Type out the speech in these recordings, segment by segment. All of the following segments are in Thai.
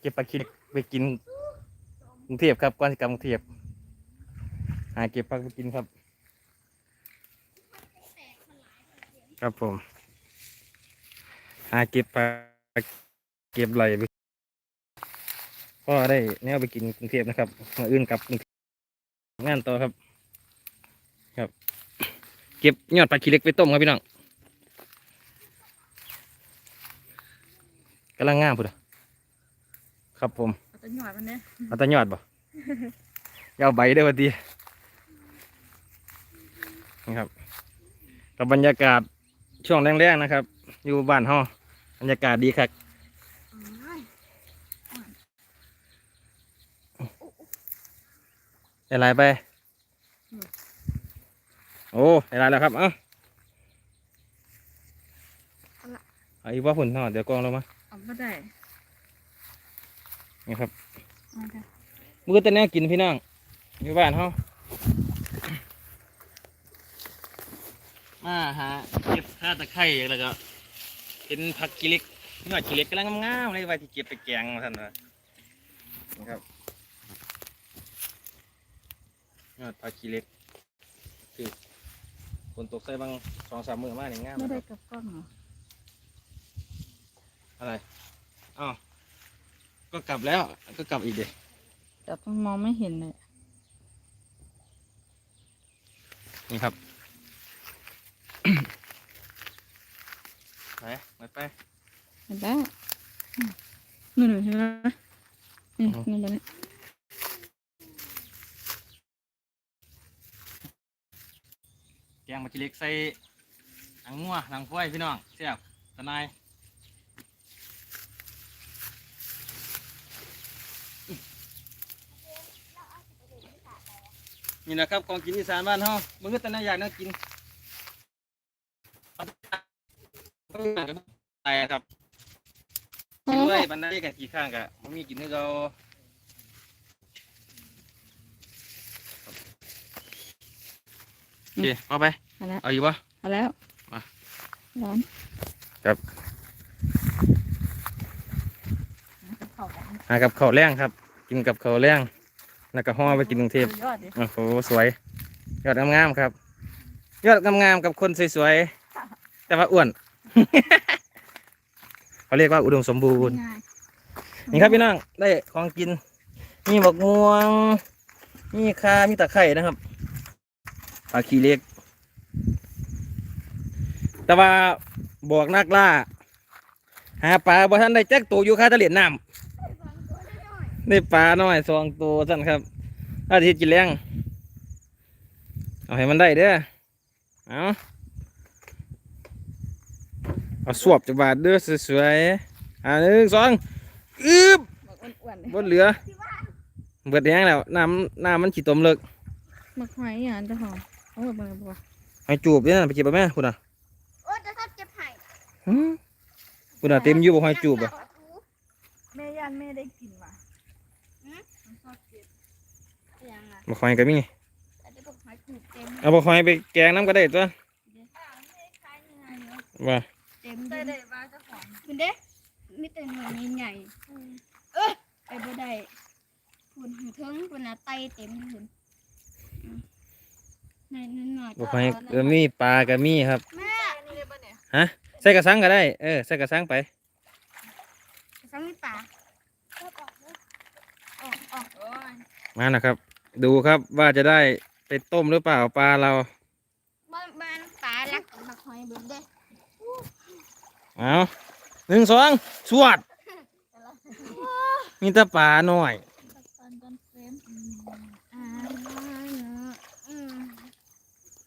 เก็บปลาคิดไปกินกรุงเทพครับก่อนสิกลับกรุงเทพหาเก็บปลาไปกินครับ ครับผม หาเก็บปลาเก็บไหลไปก็ได้แนวไปกินกรุงเทพนะครับมาอื่นกลับกรุงเทพงานต่อครับ ครับ เก็บยอดปลาขี้เล็กไปต้มครับพี่น้องกำลังง่ามพุ่นอะ ครับผมเอาแตัวหยอดมันเนี่ยเอาแตะยอดบ่ อยาวใบได้อวันดีนะครับกับบรรยากาศช่วงแรกๆนะครับ อยู่บ้านเฮาบรรยากาศดีครับได้หลายไป โอ้ได้หลายแล้วครับ เอ้าเอาอีกว่าผุนเนาะเดี๋ยวกองลงมาเอาไม่ได้ นี่ครับเอาได้มือแต่แนวกินพี่น้องอยู่บ้านเฮามาหาเก็บข้าตะไคร้แล้วก็เป็นผักกิเล็กยอดกิเล็กกำลังงามๆเลยว่าที่เก็บไปแกงมาท่านว่านะครับยอดผักกิเล็กคือฝนตกใส่บางสองสามมือมาเนี่ยงามไม่นะคได้รับกับกล้องเหรออะไรอ้าว ก็กลับแล้วก็กลับอีกเด็แต่มันมองไม่เห็นเลยนี่ครับ ไปไปไปเห็นแล้วอืมนู่นๆเห็นไหมนี่นี่ตรงนี้แกงมาจิเล็กใส่หนังงัวหนังควายพี่น้องเสียบทนาย นี่นะครับของกินอีสานบ้านเฮามึงก็แต่น่าอยากน่ากินตายครับกินด้วยบรรดากันกี่ข้างกะมันมีกินให้เราโอเคเอาไป เอาแล้วเอาอยู่ปะ เอาแล้วมา ร้อนครับเข้ากันหากับข้าวแรงครับ กินกับข้าวแรง แล้วก็ห่อไปกินกรุงเทพยอดดิโอ้โหสวย ยอดงามๆครับ ยอดงามๆกับคนสวยๆแต่ว่าอ้วน เขาเรียกว่าอุดมสมบูรณ์ ง่ายนี่ครับพี่น้องได้ของกิน มีบักม่วง มีคามีตะไคร่นะครับปลาขี้เล็ก แต่ว่าบอกนักล่า หาปลาบ่ทันได้แจ็คตัวอยู่คาตะเหลียนน้ำ ได้ปลาน้อยสองตัวสั่นครับอาทิตย์กินแรงเอาให้มันได้เด้อเอาเอาสวบจะบาดเด้อสวยๆอ่าหนึ่งสองอึบบักอ้วนๆเลยบนเหลือเบิดแห้งแล้วน้ำน้ำมันขีดตมเลิกบักหอยอย่างจะหอมเอาแบบอะไรบ้างให้จูบเนี่ยไปเก็บไปแม่คุณอะโอ้จะทับเจ็บไห่หืมคุณอะเต็มอยู่บ่ให้จูบอะแม่ย่านแม่ได้กินว่ะ ยังอะบ่คอยก็มีแต่ได้บอกหอยถูกเต็มเอาบ่คอยไปแกงน้ำก็ได้ตัวว่าเต็มได้ได้ได้บ้าเจ้าของคุณเด้มีแต่หน่วยใหญ่ๆเออไปบ่ได้คุณหึงเทิงคุณน่ะไตเต็มคุณในนิดหน่อยบ่คอยเออมีปลาก็มีครับแม่นี่เลยป่ะเนี่ยฮะใส่กระสังก็ได้เออใส่กระสังไปสังมีป่าออกออกโอ้ยมานะครับ ดูครับว่าจะได้ไปต้มหรือเปล่าปลาเราบ้านบ้านป่ารักบักหอยเบิ่งเด้เอาหนึ่งสองสวดมีแต่ปลาหน่อย ตอนตอนเฟรมอ่าอืม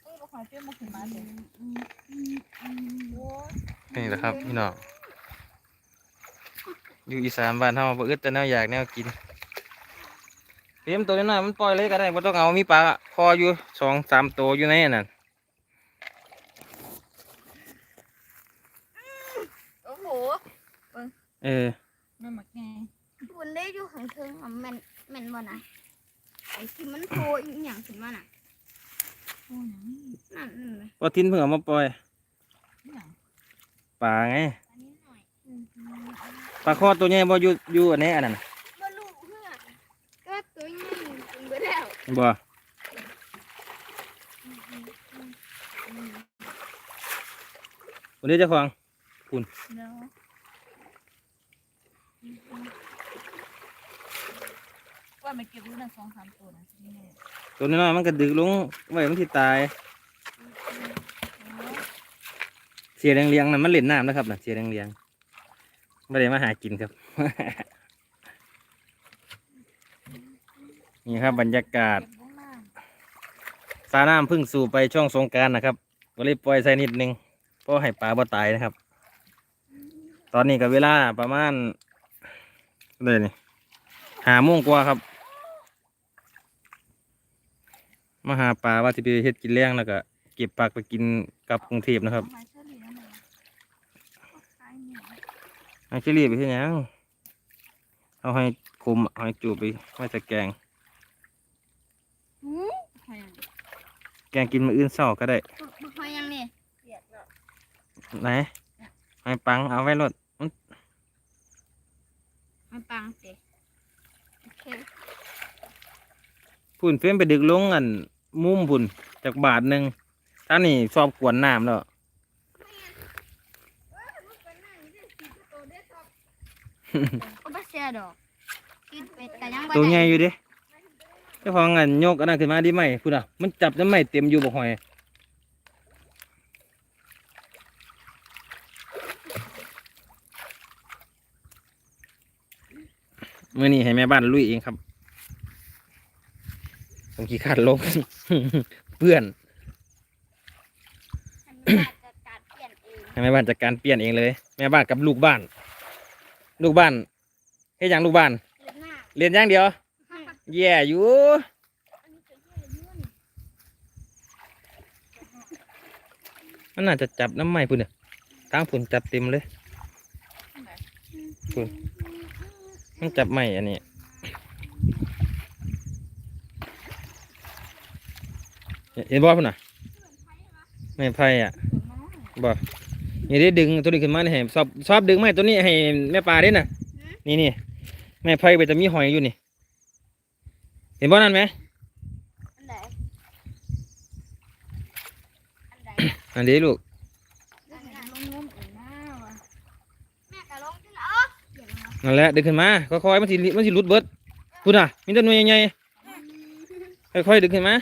เอ้ยบักหอยเฟรมมาขึ้นมาเลยโอ้ยนี่แหละครับพี่น้องอยู่อีสานบ้านเฮาบ่อึดแต่แนวอยากแนวกิน เตรียมตัวน้อยๆมันปล่อยเลยก็ได้บ่ต้องเอามีปลาคออยู่สองสามตัวอยู่ในอันนั่นโอ้โหเออแม่หมักไงคุณได้อยู่หึงเทิงอะแม่นแม่นบ่น่ะไอ้ที่มันโผล่อีหยังขึ้นมาน่ะโอ้ยหนังนั่นนั่นเลยพอทิ้นเพิ่งเอามาปล่อยหนังปลาไงอันนี้หน่อยปลาคอตัวใหญ่บ่อยู่อยู่อันนี้อันนั้นน่ะ บ่รู้เพื่อก็ตัวใหญ่กินไปแล้ว บ่วันนี้เจ้าของเนาะว่าไม่เก็บรู้นะสองสามตัวนะที่นี่ตัวน้อยๆมันก็ดึกลงไว้มันที่ตาย เสียเรียงๆนั่นมันเล่นน้ำนะครับน่ะเสียเรียงๆไม่ได้มาหากินครับ นี่ครับบรรยากาศเก็บลงน้ำสาน้ำเพึ่งสู่ไปช่วงสงกรารนะครับก็เลยปล่อยใส่นิดนึงเพราะให้ปลาบ่ตายนะครับ ตอนนี้ก็เวลาประมาณเลยนี่หาโมงกว่าครับมาหาปลาว่าจะไปเฮ็ดกินแรงแล้วก็เก็บปลาไปกินกลับกรุงเทพนะครับไม้เฉลี่ยนะคล้ายเนี่ยเอาเชอรี่ไปที่ยังเอาให้คุมเอาให้จูบไปไว้จะแกง หูหอย แกงกินมื้ออื่นเช้าก็ได้บ่หอยยังนี่เปียกแล้วไหนให้ปังเอาไว้รถมันมันปังสิโอเคพุ่นเฟ้มไปดึกลงอันมุมพุ่นจากบาทหนึ่งท่านี่ชอบกวนน้ำแล้วก็บ่เสียดอกกินเป็ดก็ยังบ่ตัวใหญ่ได้อยู่เดิ เจ้าของอันโยกอันนั้นขึ้นมาดีไหมพุ่นอะมันจับน้ำไหมเต็มอยู่บอกหอยเมื่อนี้ให้แม่บ้านลุยเองครับ ผมขี้ขาดลงเพื่อนอันนี้อาจจะการเปลี่ยนเองให้แม่บ้านจัดการเปลี่ยนเองเลย แม่บ้านกับลูกบ้าน ลูกบ้านเฮ็ดหยังลูกบ้านเดือนหน้าเรียนอย่างเดียวอืม แย่อยู่มันน่าจะจับน้ำไหม้พุ่นเนี่ยทางพุ่นจับเต็มเลยพุ่นมันจับไหม้อันนี้เห็นบ่พุ่นน่ะไม่ไผ่อะตัวน้อยบ่นี่ได้ดึงตัวนี้ขึ้นมานี่ให้ชอบชอบดึงไม้ตัวนี้ให้แม่ปลาด้น่ะนี่นี่แม่ไผ่ไปจะมีหอยอยู่นี่ เห็นบ่นั่นไหมอันใดอันใดอันนี้ลูกอันใดลงงมอีกแล้วอะแม่ก็ลงขึ้นเออเดี๋ยวนะนั่นแหละดึงขึ้นมาค่อยๆมันสิมันสิหลุดเบิดพุ่นน่ะมีแต่หน่วยใหญ่ๆค่อยๆดึงขึ้นมา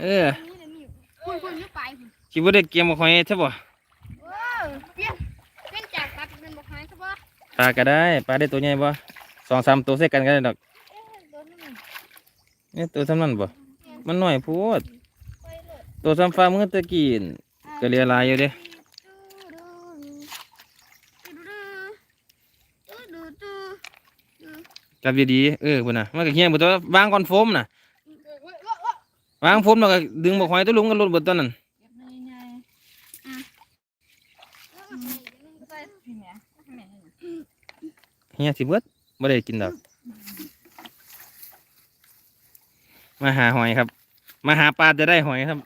เออนี่เดี๋ยวนี้คุณคุณไม่ไปคุณคิดว่าได้เกียมมาหอยใช่ป่ะโอ้ยเปลี่ยนเปลี่ยนจากปลาเป็นบอกหายครับว่าปลาก็ได้ปลาได้ตัวใหญ่ป่ะสองสามตัวใส่กันก็ได้ดอกเอ๊ะโดนนี่ นี่ตัวซ้ำนั่นป่มันหน่อยพูด ตัวซ้ำฟ้ามือตะกี้นก็เรียลายอยู่เด้จับดีๆเออพุ่นน่ะมันก็เฮี้ยบุตัววางก่อนโฟมน่ะวางโฟมแล้วก็ดึงบอกหอยตัวลุงกันลุดบิดตัวนั้นเก็บในไงใส่พี่แม่แม่เฮี้ยสิเบิดไม่ได้กินดอก มาหาหอยครับ มาหาปลาจะได้หอยครับ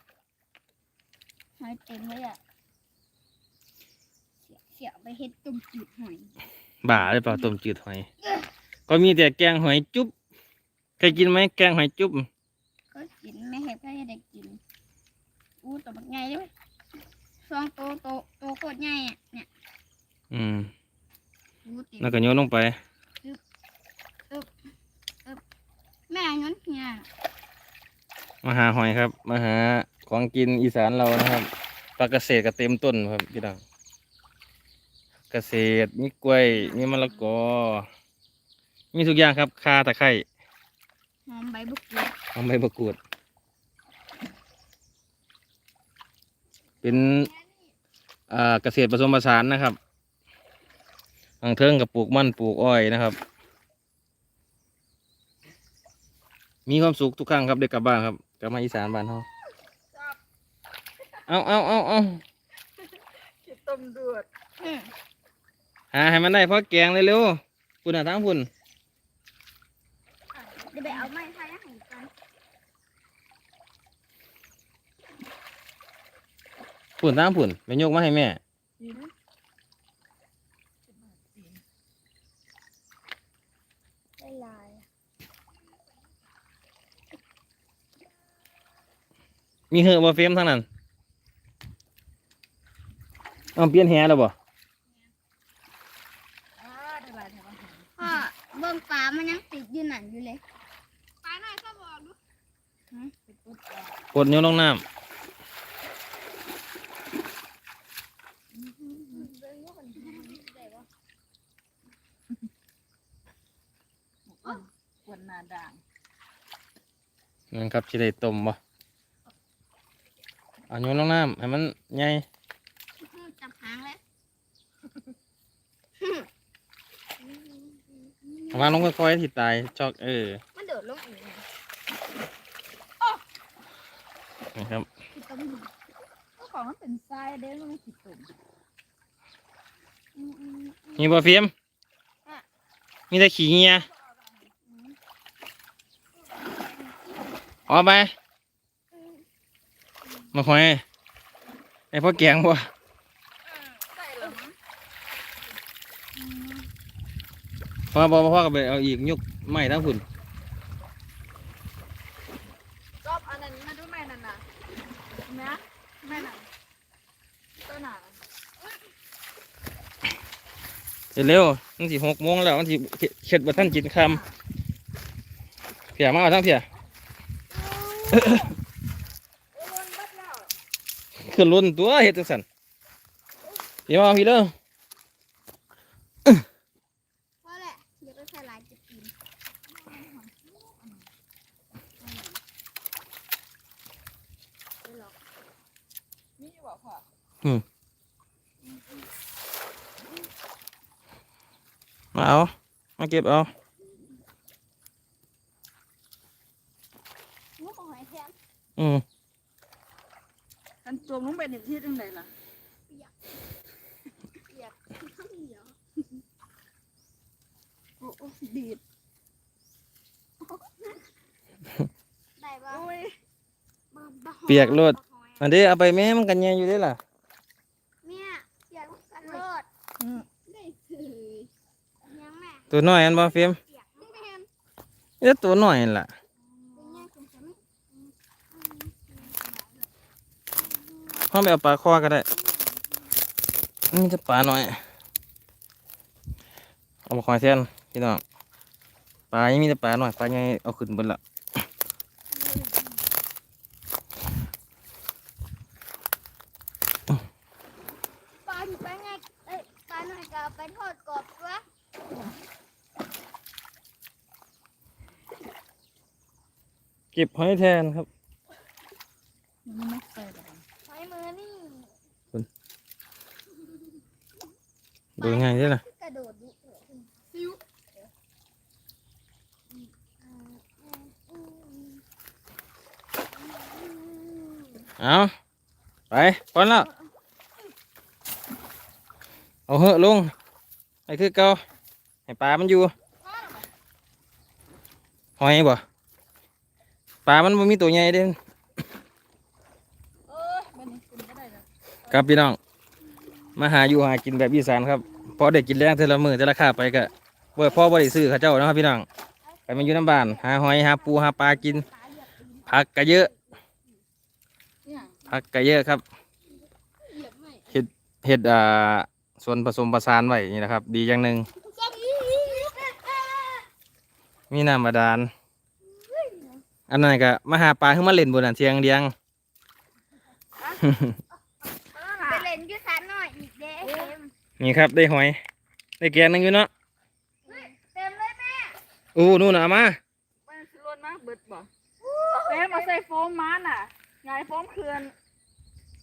หอยเต็มเลยอะเสียไปเฮ็ดตุ่มจืดหอย บ่าเลยเปล่าต้มจืดหอย ก็มีแต่แกงหอยจุ๊บเคยกินไหมแกงหอยจุ๊บก็กินไม่เห็นก็ให้ได้กินอู้ตัวบักใหญ่ด้วยสองตัวโตโตโคตรใหญ่อะเนี่ย อืมอู้ติดแล้วก็โยนลงไป แม่ย้อนเหีย มาหาหอยครับ มาหาของกินอีสานเรานะครับปลาเกษตรก็เต็มต้นครับพี่ดังเกษตรมีกล้วยมีมะละกอ มีทุกอย่างครับคาตะไคร้หอมใบบุกเกียเอาใบประกวดเป็นอ่าเกษตรผสมผสานนะครับทางเทิงกับปลูกมันปลูกอ้อยนะครับ มีความสุขทุกครั้งครับได้กลับบ้านครับ กลับมาอีสานบ้านเขาเอาเอาเอาเอาคิดต้มเดือดอืมหาให้มันได้เพราะแกงเลยเร็วๆปุ่นหาทั้งปุ่นเดี๋ยวไปเอาไม้ไผ่ให้กันปุ่นทั้งปุ่นไปยกมาให้แม่ดีนะได้ลาย มีเหอะบ่เฟรมทั้งนั้นเอาเปลี่ยนแฮแล้วบ่อ่าได้หลายแถวอาหารพ่อเบิ่งปลามันยังติดอยู่นั่นอยู่เลยปลาหน่อยก็บอกดูไปปุ๊บอะกดนิ้วลงน้กวนหนาด่างำนั่นครับสิได้ต้มบ่ เอานิ้วลงน้ำให้มันใหญ่จับหางแล้วเอาวางลงค่อยๆที่ตายจอกเออ มันโดดลงอีกนะนะครับคือต้มก็ของมันเป็นทรายเด้มันไม่ขีดตุ่มมีบ่เฟรมมีแต่ขี้เงียเอาไป มาค่อยไอ้พ่อแกงบ่ใส่ละมั้งพอบ่พ่อก็ไปเอาอีกยกไม้ทั้งพุ่นรอบอันนั้นมาดูแม่นั่นน่ะนะแม่น่ะตัวหนาเร็วๆมันสิหกโมงแล้วมันสิเข็ดบ่ทันกินคำเพียมาเอาทั้งเพีย ขึ้นรุ่นตัวเฮ็ดจังซั่นเดี๋ยวมาเอาพี่เด้อเพราะแหละเดี๋ยวไปใส่ลายจะกินมีอยู่บอกพ่อมาเอา มาเก็บเอาลูกของหอยแครงอืมกันจ มลงไปในที่ตรงไหนล่ะเปียกข้าวเหนียวโอ้โอ้ดีดได้ปะโอ้ยบ่บ่เปียกโลดอันนี้เอาไปแม่มันกันแยงอยู่เด้ล่ะเนี่ยเปียกกันโลดอืมได้คือยังแม่ตัวน้อยอันบ่เฟรมเปียกไม่เป็นเอ้ตัวน้อยนั่นล่ะ เป็นยังคุณฉัน พ่อไปเอาปลาคอก็ได้นี่จะปลาน้อย เอามาคอยแทนพี่น้องปลายังมีแต่ปลาน้อยปลาใหญ่เอาขึ้นเบนละปลาที่ไปไงเอ้ยปลาหน่อยก็เอาไปทอดกรอบวะเก็บหอยแทนครับ มันไม่ใส่หรอก หอยมือนี่ ดูง่ายใช่ล่ะกระโดดดิซิวเอาไปป้อนแล้วเอาเหอะลงไอ้คือเก่าให้ปลามันอยู่หอยบ่ปลามันบ่มีตัวใหญ่เด้เออมันนี่คุณก็ได้แล้วครับพี่น้อง มาหาอยู่หากินแบบอีสานครับ พอได้กินแรงเทอละมือเทอละค่าไปก็เบ่พ่อบ่ได้ซื้อเข้าเจ้านะครับพี่น้องไปมาอยู่น้ำบ้านหาหอยหาปูหาปลากินผักก็เยอะผักก็เยอะครับเหยียบไม่เฮ็ดอ่าส่วนผสมประสานไว้นี่นะครับ ดีอย่างหนึ่งส้มนี่มีน้ำบาดาลอันนั้นก็มาหาปลาขึ้นมาเล่นบนอันเทียงเดียง ไปเล่นอยูสานหน่อยอีกเด้เต็ม นี่ครับได้หอย ได้แกงหนึงอยู่เนาะเต็มเลยแม่อู้นู่นน่ะเอามามันสิล้นมากเบิดบ่แม่มาใส่โฟมมาน่ะยายโฟมเขื่อน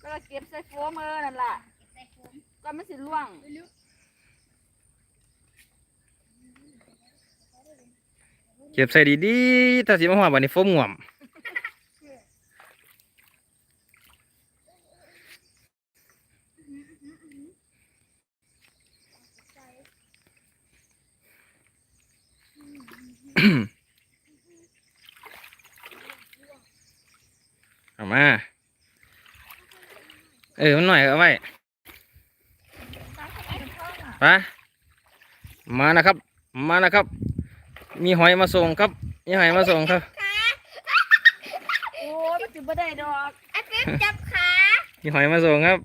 ก็เก็บใส่โฟมเออนั่นล่ะใส่ผมก็ไม่สิล่วงเก็บใส่ดีๆถ้าสิมาหอดวันนี้โฟมง่วม เอามา เออ มันหน่อยเอาไว้ไปมานะครับ มานะครับ มีหอยมาส่งครับ มีหอยมาส่งครับ โอ้ยมันสิบ่ได้ดอกไอ้เฟมจับขา มีหอยมาส่งครับ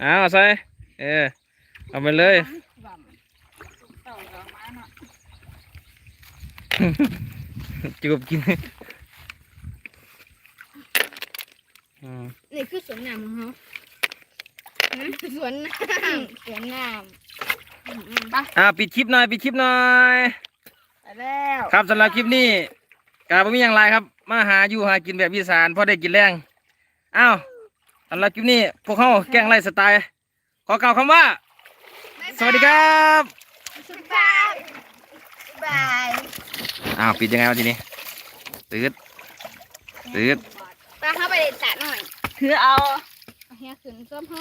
เอาเอาใส่ เออ เอาไปเลย บ่ำเต่าดอกไม้เนาะ จูบกินอืมนี่คือสวนน้ำของเขานั่นคือสวนน้ำสวนน้ำอ่าปิดคลิปหน่อยปิดคลิปหน่อยไปแล้วครับสำหรับคลิปนี้กาบมีอย่างไรครับ มาหาอยู่หากินแบบอีสานพอได้กินแรงอ้าวสำหรับคลิปนี้พวกเขาแกล้งไล่สไตล์ขอกล่าวคำว่า สวัสดีครับสุด บายบายอ้าวปิดยังไงวะทีนี้ตืดตืดป้าเข้าไปเด็ดสระหน่อย คือเอาเอาเฮียขึ้นส้มเขา